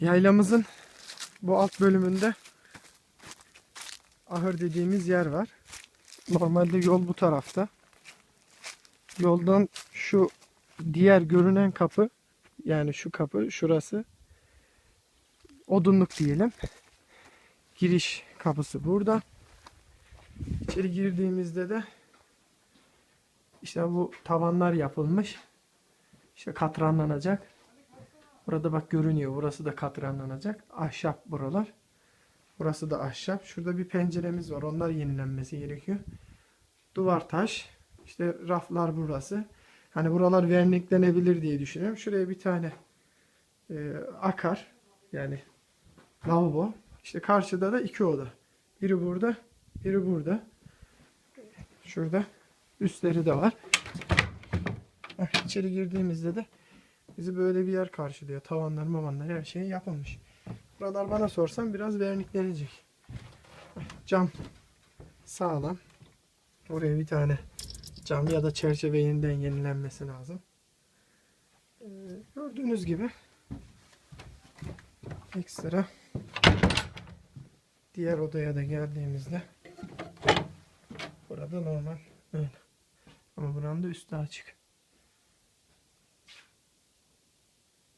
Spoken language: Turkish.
Yaylamızın bu alt bölümünde ahır dediğimiz yer var. Normalde yol bu tarafta. Yoldan şu diğer görünen kapı yani şu kapı şurası odunluk diyelim. Giriş kapısı burada. İçeri girdiğimizde de işte bu tavanlar yapılmış. İşte katranlanacak. Burada bak görünüyor. Burası da katranlanacak. Ahşap buralar. Burası da ahşap. Şurada bir penceremiz var. Onlar yenilenmesi gerekiyor. Duvar taş. İşte raflar burası. Hani buralar verniklenebilir diye düşünüyorum. Şuraya bir tane e, akar. Yani lavabo. İşte karşıda da iki oda. Biri burada, biri burada. Şurada üstleri de var. İçeri girdiğimizde de bizi böyle bir yer karşılıyor. Tavanlar, mavanlar her şey yapılmış. Buralar bana sorsan biraz verniklenecek. Cam sağlam. Oraya bir tane cam ya da çerçeve yeniden yenilenmesi lazım. Ee, gördüğünüz gibi ekstra diğer odaya da geldiğimizde burada normal öyle. Ama buranın da üstü açık.